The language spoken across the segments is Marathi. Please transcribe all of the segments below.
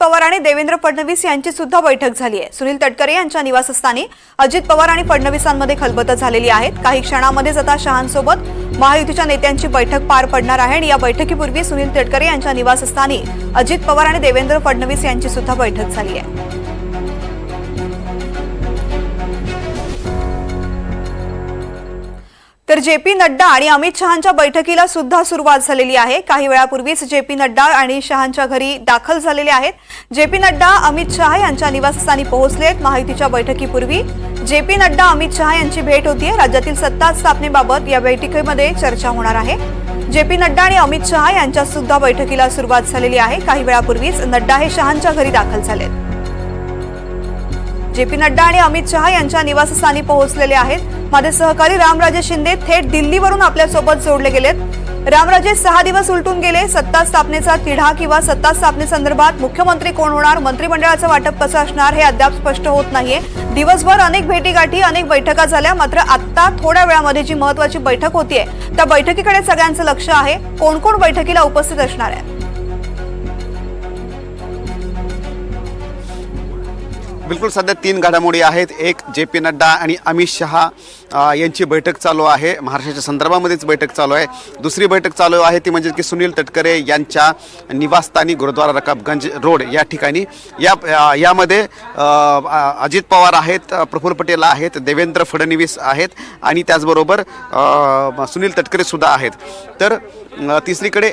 पवार आणि देवेंद्र फडणवीस यांची सुद्धा बैठक झाली आहे सुनील तटकरे यांच्या निवासस्थानी अजित पवार आणि फडणवीसांमध्ये खलबत झालेली आहेत. काही क्षणामध्येच आता शहांसोबत महायुतीच्या नेत्यांची बैठक पार पडणार आहे आणि या बैठकीपूर्वी सुनील तटकरे यांच्या निवासस्थानी अजित पवार आणि देवेंद्र फडणवीस यांची सुद्धा बैठक झाली आहे तर जे पी नड्डा आणि अमित शहांच्या बैठकीला सुद्धा सुरुवात झालेली आहे. काही वेळापूर्वीच जे पी नड्डा आणि शहांच्या घरी दाखल झालेले आहेत. जे पी नड्डा अमित शहा यांच्या निवासस्थानी पोहोचलेत माहितीच्या बैठकीपूर्वी जे पी नड्डा अमित शहा यांची भेट होतीये. राज्यातील सत्ता स्थापनेबाबत या बैठकीमध्ये चर्चा होणार आहे. जे पी नड्डा आणि अमित शहा यांच्या सुद्धा बैठकीला सुरुवात झालेली आहे. काही वेळापूर्वीच नड्डा हे शहांच्या घरी दाखल झालेत. जे पी नड्डा आणि अमित शहा यांच्या निवासस्थानी पोहोचलेले आहेत. माझे सहकारी रामराजे शिंदे थेट दिल्लीवरून आपल्यासोबत जोडले गेलेत. रामराजे सहा दिवस उलटून गेले. सत्ता स्थापनेचा तिढा किंवा सत्ता स्थापनेसंदर्भात मुख्यमंत्री कोण होणार मंत्रिमंडळाचं वाटप कसं असणार हे अद्याप स्पष्ट होत नाहीये. दिवसभर अनेक भेटीगाठी अनेक बैठका झाल्या. मात्र आत्ता थोड्या वेळामध्ये जी महत्वाची बैठक होतीये त्या बैठकीकडे सगळ्यांचं लक्ष आहे. कोण कोण बैठकीला उपस्थित असणार आहे? बिलकुल सध्या तीन घडामोडी आहेत. एक जे पी नड्डा आणि अमित शहा. यांची बैठक चालू आहे. महाराष्ट्राच्या संदर्भामध्येच बैठक चालू आहे. दुसरी बैठक चालू आहे ती म्हणजे की सुनील तटकरे यांच्या निवासस्थानी गुरुद्वारा रकाबगंज रोड या ठिकाणी. या यामध्ये अजित पवार आहेत प्रफुल्ल पटेल आहेत देवेंद्र फडणवीस आहेत आणि त्याचबरोबर सुनील तटकरेसुद्धा आहेत. तर तिसरीकडे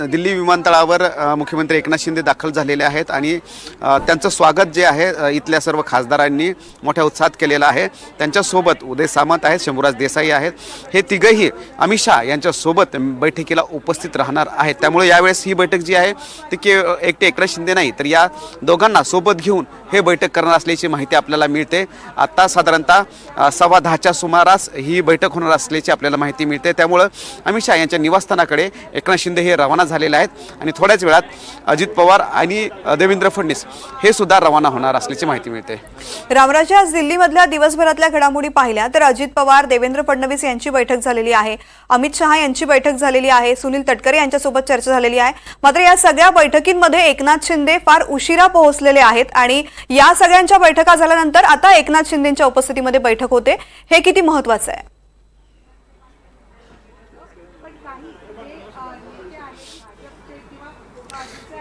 दिल्ली विमानतळावर मुख्यमंत्री एकनाथ शिंदे दाखल झालेले आहेत आणि त्यांचं स्वागत जे आहे इथल्या सर्व खासदारांनी मोठ्या उत्साहात केलेलं आहे. त्यांच्यासोबत उदय सामंत आहेत शंभूराज देसाई आहेत. हे तिघही अमित शहा यांच्यासोबत बैठकीला उपस्थित राहणार आहेत. त्यामुळे यावेळेस ही बैठक जी आहे ती के एकटे एकनाथ शिंदे नाही तर या दोघांना सोबत घेऊन हे बैठक करणार असल्याची माहिती आपल्याला मिळते. आत्ता साधारणतः सव्वा दहाच्या सुमारास ही बैठक होणार असल्याची आपल्याला माहिती मिळते. त्यामुळं अमित शहा यांच्या निवासस्थानाकडे एकनाथ शिंदे हे रवाना झालेले आहेत आणि थोड्याच वेळात अजित पवार आणि देवेंद्र फडणवीस हे सुद्धा रवाना होणार असल्याची माहिती मिळते. रामराजे आज दिल्लीमधल्या दिवसभरातल्या घडामोडी पाहिल्या तर अजित पवार देवेंद्र फडणवीस यांची बैठक झालेली आहे. अमित शहा यांची बैठक झालेली आहे. सुनील तटकरे यांच्यासोबत चर्चा झालेली आहे. मात्र या सगळ्या बैठकींमध्ये एकनाथ शिंदे फार उशिरा पोहोचलेले आहेत आणि या सगळ्यांच्या बैठका झाल्यानंतर आता एकनाथ शिंदेच्या उपस्थितीमध्ये बैठक होते. हे किती महत्वाचं आहे?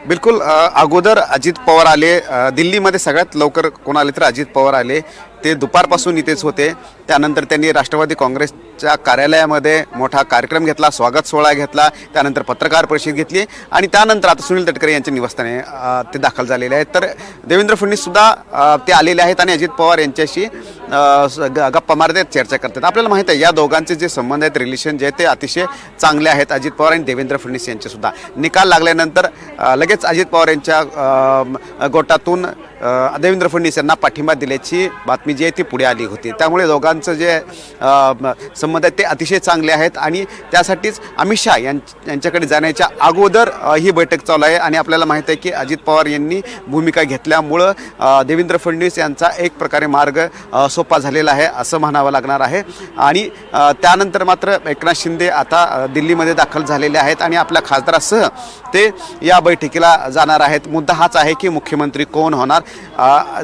बिलकुल अगोदर अजित पवार आले. दिल्लीमध्ये सगळ्यात लवकर कोण आले तर अजित पवार आले. ते दुपारपासून इथेच होते. त्यानंतर त्यांनी राष्ट्रवादी काँग्रेसच्या कार्यालयामध्ये मोठा कार्यक्रम घेतला स्वागत सोहळा घेतला त्यानंतर पत्रकार परिषद घेतली आणि त्यानंतर आता सुनील तटकरे यांच्या निवासस्थाने ते दाखल झालेले आहेत. तर देवेंद्र फडणवीससुद्धा ते आलेले आहेत आणि अजित पवार यांच्याशी गप्पा मारतात चर्चा करतात. आपल्याला माहिती आहे या दोघांचे जे संबंध आहेत रिलेशन जे आहेत ते अतिशय चांगले आहेत. अजित पवार आणि देवेंद्र फडणवीस यांचेसुद्धा निकाल लागल्यानंतर लगेच अजित पवार यांच्या गोटातून देवेंद्र फडणवीस यांना पाठिंबा दिल्याची बातमी जी आहे ती पुढे आली होती. त्यामुळे दोघांचं जे संबंध आहेत ते अतिशय चांगले आहेत आणि त्यासाठीच अमित शहा यांच्याकडे जाण्याच्या अगोदर ही बैठक चालू आहे आणि आपल्याला माहीत आहे की अजित पवार यांनी भूमिका घेतल्यामुळं देवेंद्र फडणवीस यांचा एक प्रकारे मार्ग सोपा झालेला आहे असं म्हणावं लागणार आहे. आणि त्यानंतर मात्र एकनाथ शिंदे आता दिल्लीमध्ये दाखल झालेले आहेत आणि आपल्या खासदारासह ते या बैठकीला जाणार आहेत. मुद्दा हाच आहे की मुख्यमंत्री कोण होणार?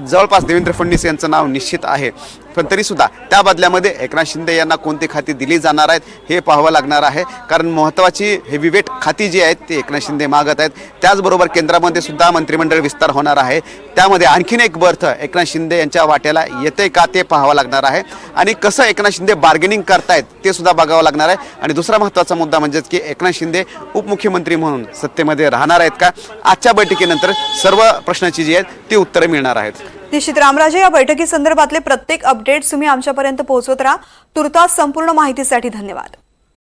जवळपास देवेंद्र फडणवीस यांचं नाव निश्चित आहे. पण तरीसुद्धा त्या बदल्यामध्ये एकनाथ शिंदे यांना कोणती खाती दिली जाणार आहेत हे पाहावं लागणार आहे. कारण महत्त्वाची हेवीवेट खाती जी आहेत ती एकनाथ शिंदे मागत आहेत. त्याचबरोबर केंद्रामध्ये सुद्धा मंत्रिमंडळ विस्तार होणार आहे. त्यामध्ये आणखीन एक बर्थ एकनाथ शिंदे यांच्या वाट्याला येते का ते पाहावं लागणार आहे. आणि कसं एकनाथ शिंदे बार्गेनिंग करतायत ते सुद्धा बघावं लागणार आहे. आणि दुसरा महत्त्वाचा मुद्दा म्हणजेच की एकनाथ शिंदे उपमुख्यमंत्री म्हणून सत्तेमध्ये राहणार आहेत का? आजच्या बैठकीनंतर सर्व प्रश्नाची जी आहेत ती उत्तरं मिळणार आहेत. निश्चित. रामराजे या बैठकी संदर्भातले प्रत्येक अपडेट्स तुम्ही आमच्यापर्यंत पोहोचवत राहा. तुर्तास संपूर्ण माहितीसाठी धन्यवाद.